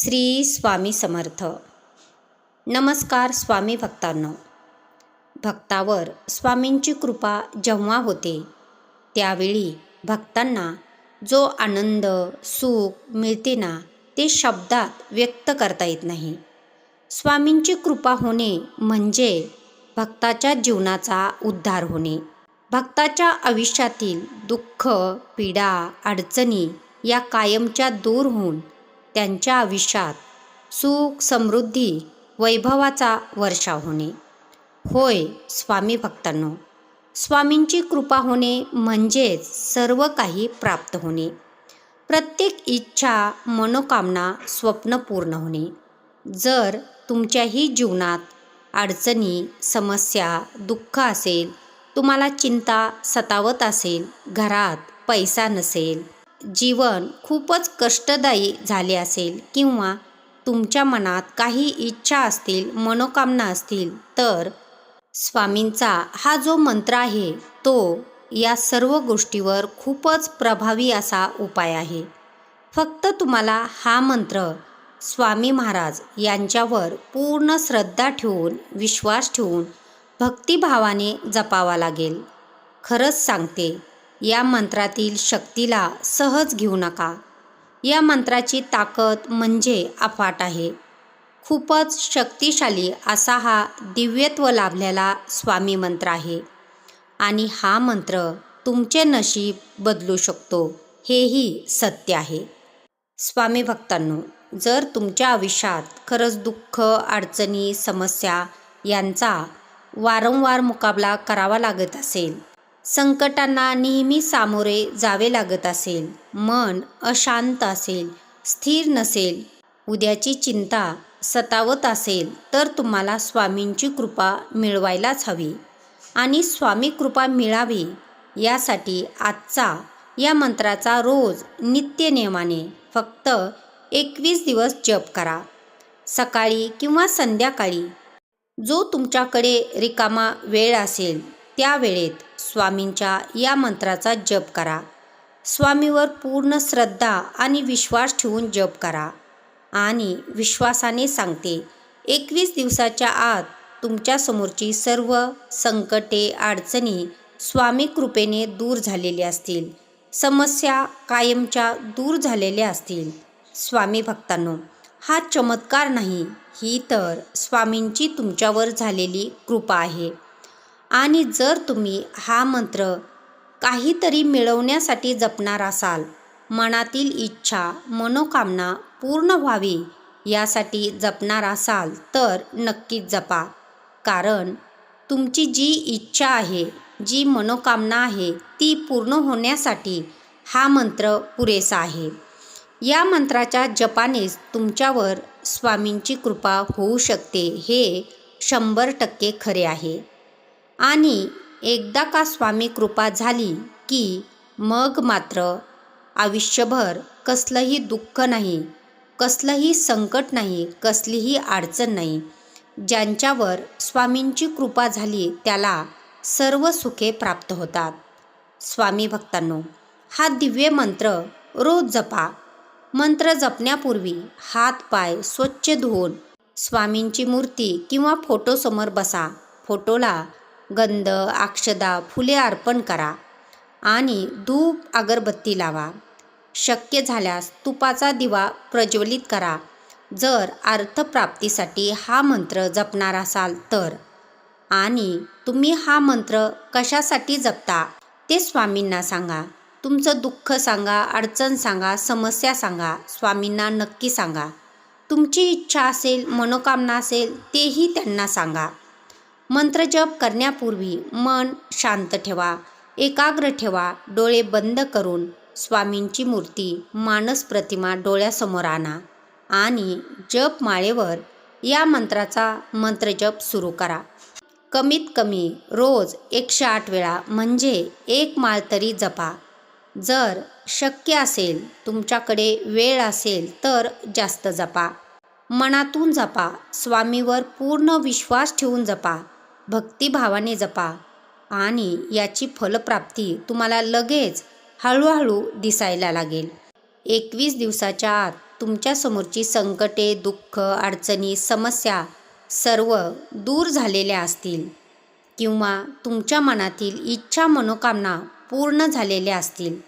श्री स्वामी समर्थ. नमस्कार स्वामी भक्तांनो. भक्तावर स्वामींची कृपा जेव्हा होते त्यावेळी भक्तांना जो आनंद सुख मिळते ना ते शब्दात व्यक्त करता येत नाही. स्वामींची कृपा होणे म्हणजे भक्ताच्या जीवनाचा उद्धार होणे. भक्ताच्या आयुष्यातील दुःख पीडा अडचणी या कायमच्या दूर होऊन त्यांच्या आयुष्यात सुख समृद्धी वैभवाचा वर्षा होणे. होय स्वामी भक्तांनो स्वामींची कृपा होणे म्हणजेच सर्व काही प्राप्त होणे. प्रत्येक इच्छा मनोकामना स्वप्न पूर्ण होणे. जर तुमच्याही जीवनात अडचणी समस्या दुःख असेल तुम्हाला चिंता सतावत असेल घरात पैसा नसेल जीवन खूपच कष्टदायी झाले असेल किंवा तुमच्या मनात काही इच्छा असतील मनोकामना असतील तर स्वामींचा हा जो मंत्र आहे तो या सर्व गोष्टीवर खूपच प्रभावी असा उपाय आहे. फक्त तुम्हाला हा मंत्र स्वामी महाराज यांच्यावर पूर्ण श्रद्धा ठेवून विश्वास ठेवून भक्तिभावाने जपावा लागेल. खरंच सांगते या मंत्रातील शक्तीला सहज घेऊ नका. या मंत्राची ताकद म्हणजे अफाट आहे. खूपच शक्तिशाली असा हा दिव्यत्व लाभलेला स्वामी मंत्र आहे. आणि हा मंत्र तुमचे नशीब बदलू शकतो हेही सत्य आहे. स्वामी भक्तांनो जर तुमच्या आयुष्यात खरंच दुःख अडचणी समस्या यांचा वारंवार मुकाबला करावा लागत असेल संकटांना नेहमी सामोरे जावे लागत असेल. मन अशांत असेल. स्थिर नसेल. उद्याची चिंता सतावत असेल तर तुम्हाला स्वामींची कृपा मिळवायलाच हवी. आणि स्वामी कृपा मिळावी यासाठी आजचा या मंत्राचा रोज नित्य नियमाने फक्त एकवीस दिवस जप करा. सकाळी किंवा संध्याकाळी जो तुमच्याकडे रिकामा वेळ असेल त्या वेळेत स्वामींच्या या मंत्राचा जप करा. स्वामीवर पूर्ण श्रद्धा आणि विश्वास ठेवून जप करा. आणि विश्वासाने सांगते एकवीस दिवसाच्या आत तुमच्यासमोरची सर्व संकटे अडचणी स्वामी कृपेने दूर झालेली असतील. समस्या कायमच्या दूर झालेल्या असतील. स्वामी भक्तांनो हा चमत्कार नाही ही तर स्वामींची तुमच्यावर झालेली कृपा आहे. आणि जर तुम्ही हा मंत्र काहीतरी मिळवण्यासाठी जपणार असाल मनातील इच्छा मनोकामना पूर्ण व्हावी यासाठी जपणार असाल तर नक्कीच जपा. कारण तुमची जी इच्छा आहे जी मनोकामना आहे ती पूर्ण होण्यासाठी हा मंत्र पुरेसा आहे. या मंत्राच्या जपानेच तुमच्यावर स्वामींची कृपा होऊ शकते हे शंभर टक्के खरे आहे. आणि एकदा का स्वामी कृपा झाली की मग मात्र आयुष्यभर कसलंही दुःख नाही कसलंही संकट नाही कसलीही अडचण नाही. ज्यांच्यावर स्वामींची कृपा झाली त्याला सर्व सुखे प्राप्त होतात. स्वामी भक्तांनो हा दिव्य मंत्र रोज जपा. मंत्र जपण्यापूर्वी हात पाय स्वच्छ धुवून स्वामींची मूर्ती किंवा फोटोसमोर बसा. फोटोला गंध अक्षदा फुले अर्पण करा आणि धूप अगरबत्ती लावा. शक्य झाल्यास तुपाचा दिवा प्रज्वलित करा. जर अर्थप्राप्तीसाठी हा मंत्र जपणार असाल तर. आणि तुम्ही हा मंत्र कशासाठी जपता ते स्वामींना सांगा. तुमचं दुःख सांगा अडचण सांगा समस्या सांगा स्वामींना नक्की सांगा. तुमची इच्छा असेल मनोकामना असेल तेही त्यांना सांगा. मंत्रजप करण्यापूर्वी मन शांत ठेवा एकाग्र ठेवा डोळे बंद करून स्वामींची मूर्ती मानस प्रतिमा डोळ्यासमोर आणा आणि जप माळेवर या मंत्राचा मंत्रजप सुरू करा. कमीत कमी रोज एकशे आठ वेळा म्हणजे एक माळ तरी जपा. जर शक्य असेल तुमच्याकडे वेळ असेल तर जास्त जपा. मनातून जपा स्वामीवर पूर्ण विश्वास ठेवून जपा. भक्तिभावाने जपा आणि याची फलप्राप्ती तुम्हाला लगेच हळूहळू दिसायला लागेल. एकवीस दिवसाच्या आत तुमच्यासमोरची संकटे दुःख अडचणी समस्या सर्व दूर झालेल्या असतील किंवा तुमच्या मनातील इच्छा मनोकामना पूर्ण झालेल्या असतील.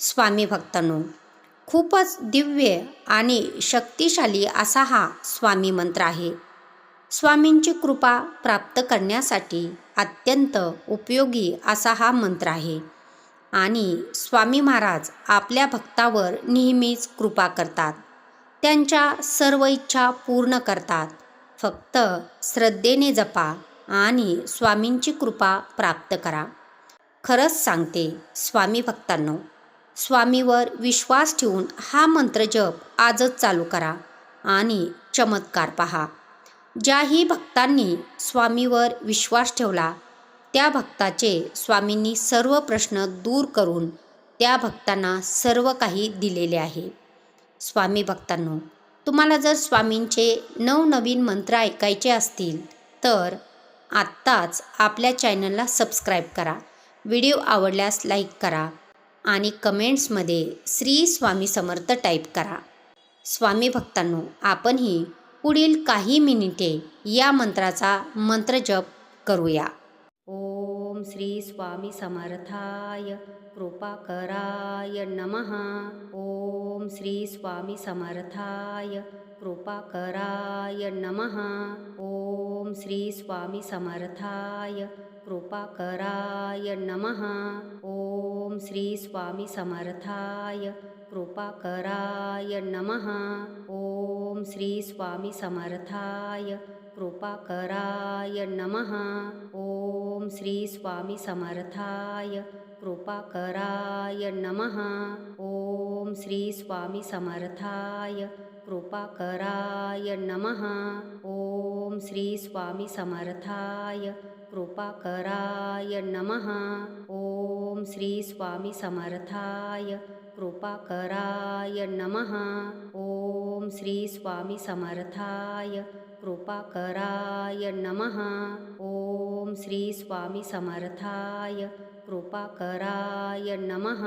स्वामी भक्तांनो खूपच दिव्य आणि शक्तिशाली असा हा स्वामी मंत्र आहे. स्वामींची कृपा प्राप्त करण्यासाठी अत्यंत उपयोगी असा हा मंत्र आहे. आणि स्वामी महाराज आपल्या भक्तावर नेहमीच कृपा करतात. त्यांच्या सर्व इच्छा पूर्ण करतात. फक्त श्रद्धेने जपा आणि स्वामींची कृपा प्राप्त करा. खरंच सांगते स्वामी भक्तांनो स्वामीवर विश्वास ठेवून हा मंत्र जप आजच चालू करा आणि चमत्कार पहा. ज्याही भक्तांनी स्वामीवर विश्वास ठेवला त्या भक्ताचे स्वामींनी सर्व प्रश्न दूर करून त्या भक्तांना सर्व काही दिलेले आहे. स्वामी भक्तांनो तुम्हाला जर स्वामींचे नवनवीन मंत्र ऐकायचे असतील तर आत्ताच आपल्या चॅनलला सबस्क्राईब करा. व्हिडिओ आवडल्यास लाईक करा आणि कमेंट्समध्ये श्री स्वामी समर्थ टाईप करा. स्वामी भक्तांनो आपणही पुढील काही मिनिटे या मंत्राचा मंत्रजप करूया. श्री स्वामी समर्थाय. कृपाकराय नमः. ओम श्री स्वामी समर्थाय. कृपाकराय नमः. ओम श्री स्वामी समर्थाय. कृपाकराय नमः. ओम श्री स्वामी समर्थाय. कृपाकराय नमः. ओम श्री स्वामी समर्थाय. कृपाकराय नमः। ओम श्री स्वामी समर्थाय। कृपाकराय नमः। ओम श्री स्वामी समर्थाय। कृपाकराय नमः। ओम श्री स्वामी समर्थाय। कृपाकराय नमः। ओम श्री स्वामी समर्थाय। कृपाकराय नमः। ओम श्री स्वामी समर्थाय। कृपाकराय नमः। ओम श्री स्वामी समर्थाय. कृपाकराय नमः.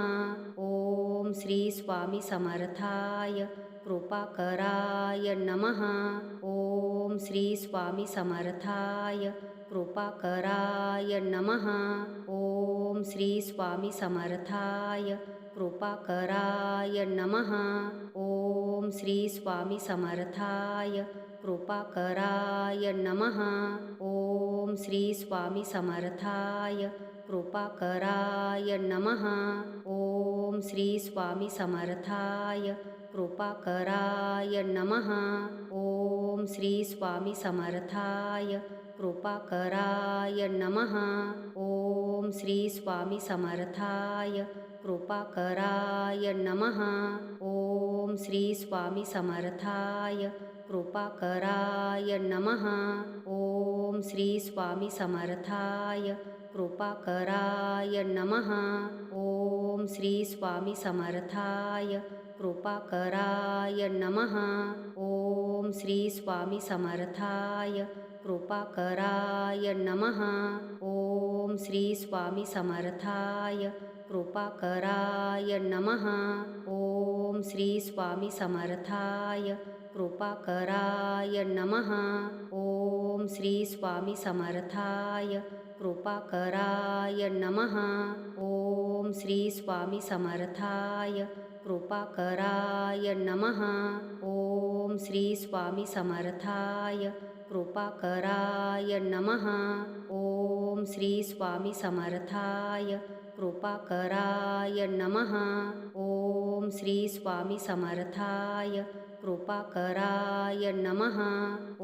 ओम श्री स्वामी समर्थाय. कृपाकराय नमः. ओम श्री स्वामी समर्थाय. कृपाकराय नमः. ओम श्री स्वामी समर्थाय. कृपाकराय नमः. ओम श्री स्वामी समर्थाय कृपाकराय नमः। ओम श्री स्वामी समर्थाय कृपाकराय नमः। ओम श्री स्वामी समर्थाय कृपाकराय नमः। ओम श्री स्वामी समर्थाय कृपाकराय नमः। ओम श्री स्वामी समर्थाय कृपाकराय नमः। ओम श्री स्वामी समर्थाय। कृपाकराय नमः। ओम श्री स्वामी समर्थाय। कृपाकराय नमः। ओम श्री स्वामी समर्थाय। कृपाकराय नमः। ओम श्री स्वामी समर्थाय। कृपाकराय नमः। ओम श्री स्वामी समर्थाय। कृपाकराय नमः। ओम श्री स्वामी समर्थाय। कृपाकराय नमः। ओम श्री स्वामी समर्थाय। कृपाकराय नमः। ओम श्री स्वामी समर्थाय। कृपाकराय नमः। ओम श्री स्वामी समर्थाय। कृपाकराय नमः। ओम श्री स्वामी समर्थाय। कृपाकराय नमः। ओम श्री स्वामी समर्थाय। कृपाकराय नमः।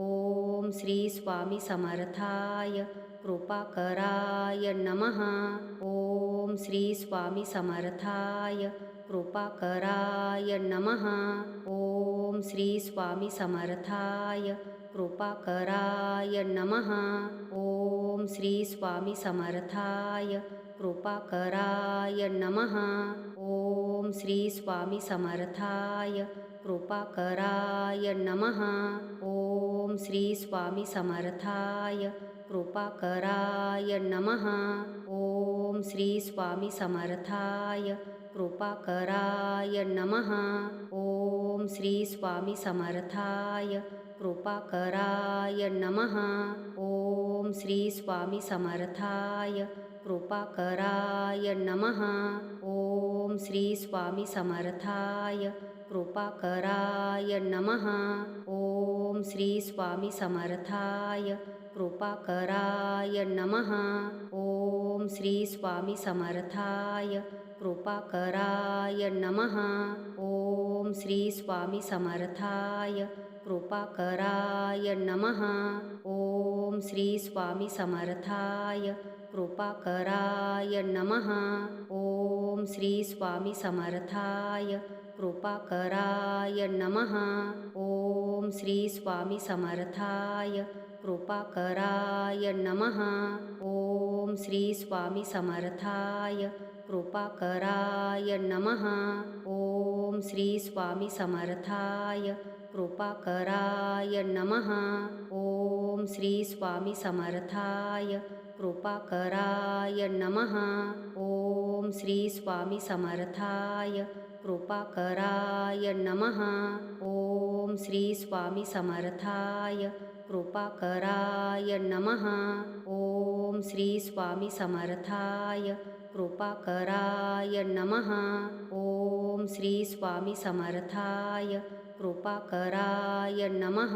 ओम श्री स्वामी समर्थाय। कृपाकराय नमः। ओम श्री स्वामी समर्थाय। कृपाकराय नमः। ओम श्री स्वामी समर्थाय। कृपाकराय नमः। ओम श्री स्वामी समर्थाय। कृपाकराय नमः। ओम श्री स्वामी समर्थाय कृपाकराय नमः। ओम श्री स्वामी समर्थाय कृपाकराय नमः। ओम श्री स्वामी समर्थाय कृपाकराय नमः। ओम श्री स्वामी समर्थाय। कृपाकराय नमः। ओम श्री स्वामी समर्थाय। कृपाकराय नमः। ओम श्री स्वामी समर्थाय। कृपाकराय नमः। ओम श्री स्वामी समर्थाय। कृपाकराय नमः। ओम श्री स्वामी समर्थाय। कृपाकराय नमः। ओम श्री स्वामी समर्थाय। कृपाकराय नमः। ओम श्री स्वामी समर्थाय। कृपाकराय नमः। ओम श्री स्वामी समर्थाय। कृपाकराय नमः। ओम श्री स्वामी समर्थाय। कृपाकराय नमः। ओम श्री स्वामी समर्थाय। कृपाकराय नमः। ओम श्री स्वामी समर्थाय कृपाकराय नमः। ओम श्री स्वामी समर्थाय कृपाकराय नमः। ओम श्री स्वामी समर्थाय कृपाकराय नमः। ओम श्री स्वामी समर्थाय कृपाकराय नमः। ओम श्री स्वामी समर्थाय। कृपाकराय नमः। ओम श्री स्वामी समर्थाय। कृपाकराय नमः।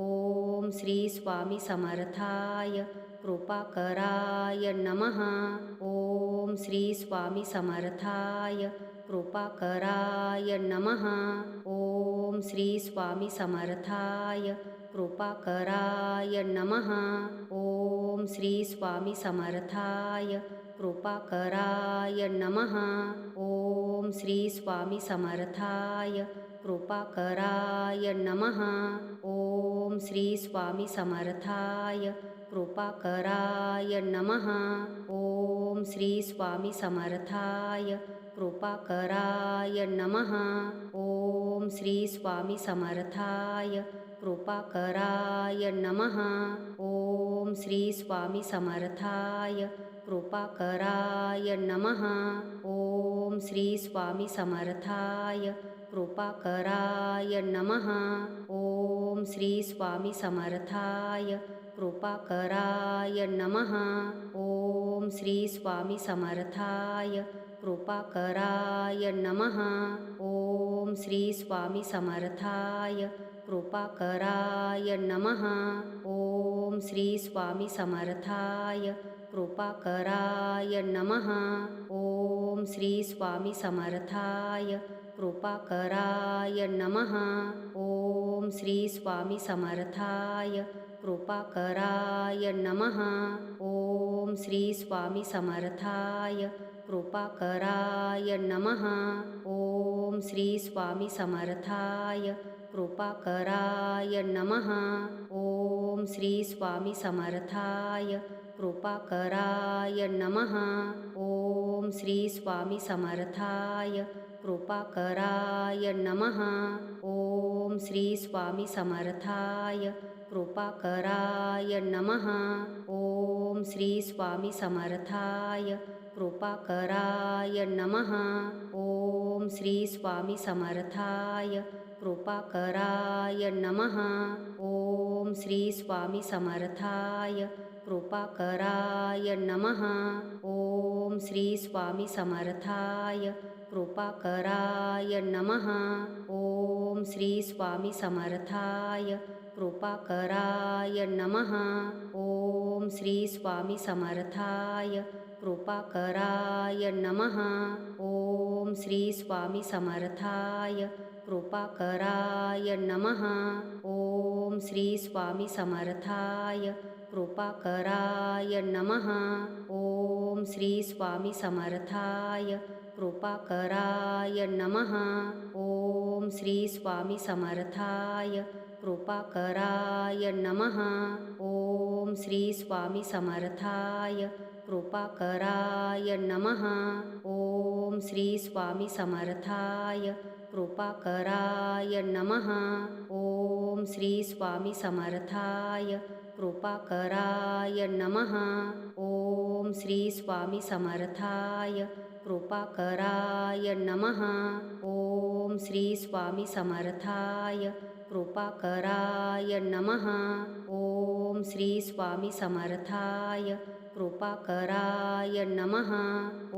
ओम श्री स्वामी समर्थाय। कृपाकराय नमः। ओम श्री स्वामी समर्थाय। कृपाकराय नमः। ओम श्री स्वामी समर्थाय। कृपाकराय नमः। ओम श्री स्वामी समर्थाय। कृपाकराय नमः। ओम श्री स्वामी समर्थाय। कृपाकराय नमः। ओम श्री स्वामी समर्थाय। कृपाकराय नमः। ओम श्री स्वामी समर्थाय। कृपाकराय नमः। ओम श्री स्वामी समर्थाय। कृपाकराय नमः। ओम श्री स्वामी समर्थाय। कृपाकराय नमः। ओम श्री स्वामी समर्थाय। कृपाकराय नमः। ओम श्री स्वामी समर्थाय। कृपाकराय नमः। ओम श्री स्वामी समर्थाय। कृपाकराय नमः। ओम श्री स्वामी समर्थाय। कृपाकराय नमः। ओम श्री स्वामी समर्थाय। कृपाकराय नमः। ओम श्री स्वामी समर्थाय। कृपाकराय नमः। ओम श्री स्वामी समर्थाय। कृपाकराय नमः। ओम श्री स्वामी समर्थाय। कृपाकराय नमः। ओम श्री स्वामी समर्थाय। कृपाकराय नमः। ओम श्री स्वामी समर्थाय। कृपाकराय नमः। ओम श्री स्वामी समर्थाय। कृपाकराय नमः। ओम श्री स्वामी समर्थाय। कृपाकराय नमः। ओम श्री स्वामी समर्थाय। कृपाकराय नमः। ओम श्री स्वामी समर्थाय। कृपाकराय नमः। ओम श्री स्वामी समर्थाय। कृपाकराय नमः। ओम श्री स्वामी समर्थाय। कृपाकराय नमः। ओम श्री स्वामी समर्थाय। कृपाकराय नमः। ओम श्री स्वामी समर्थाय। कृपाकराय नमः। ओम श्री स्वामी समर्थाय। कृपाकराय नमः। ओम श्री स्वामी समर्थाय. कृपाकराय नमः. ओम श्री स्वामी समर्थाय. कृपाकराय नमः. ओम श्री स्वामी समर्थाय. कृपाकराय नमः. ओम श्री स्वामी समर्थाय. कृपाकराय नमः. ओम श्री स्वामी समर्थाय. कृपाकराय नमः। ओम श्री स्वामी समर्थाय। कृपाकराय नमः। ओम श्री स्वामी समर्थाय। कृपाकराय नमः। ओम श्री स्वामी समर्थाय। कृपाकराय नमः। ओम श्री स्वामी समर्थाय। कृपाकराय नमः।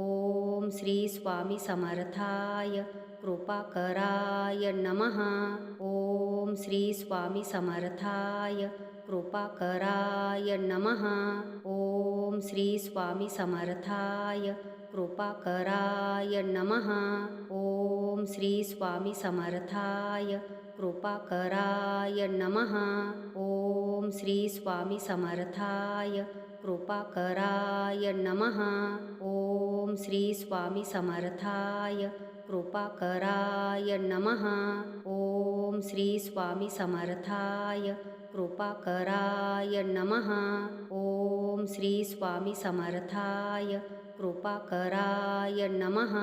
ओम श्री स्वामी समर्थाय। कृपाकराय नमः। ओम श्री स्वामी समर्थाय। कृपाकराय नमः। ओम श्री स्वामी समर्थाय। कृपाकराय नमः। ओम श्री स्वामी समर्थाय। कृपाकराय नमः। ओम श्री स्वामी समर्थाय। कृपाकराय नमः। ओम श्री स्वामी समर्थाय। कृपाकराय नमः। ओम श्री स्वामी समर्थाय। कृपाकराय नमः। ओम श्री स्वामी समर्थाय। कृपाकराय नमः।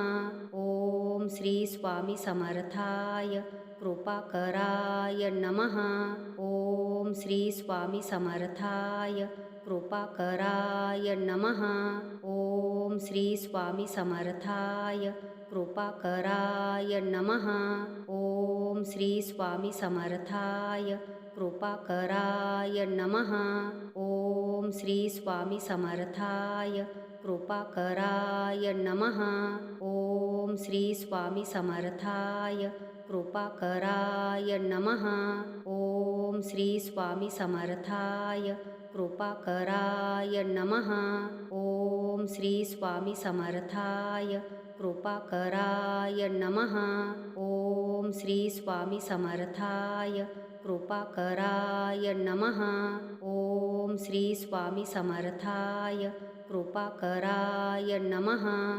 ओम श्री स्वामी समर्थाय। कृपाकराय नमः। ओम श्री स्वामी समर्थाय। कृपाकराय नमः। ओम श्री स्वामी समर्थाय। कृपाकराय नमः। ओम श्री स्वामी समर्थाय। कृपाकराय नमः। ओम श्री स्वामी समर्थाय। कृपाकराय नमः। ओम श्री स्वामी समर्थाय। कृपाकराय नमः। ओम श्री स्वामी समर्थाय। कृपाकराय नमः। ॐ श्री स्वामी समर्थाय। कृपाकराय नमः। ॐ श्री स्वामी समर्थाय। कृपाकराय नमः। ॐ श्री स्वामी समर्थाय। कृपाकराय नमः।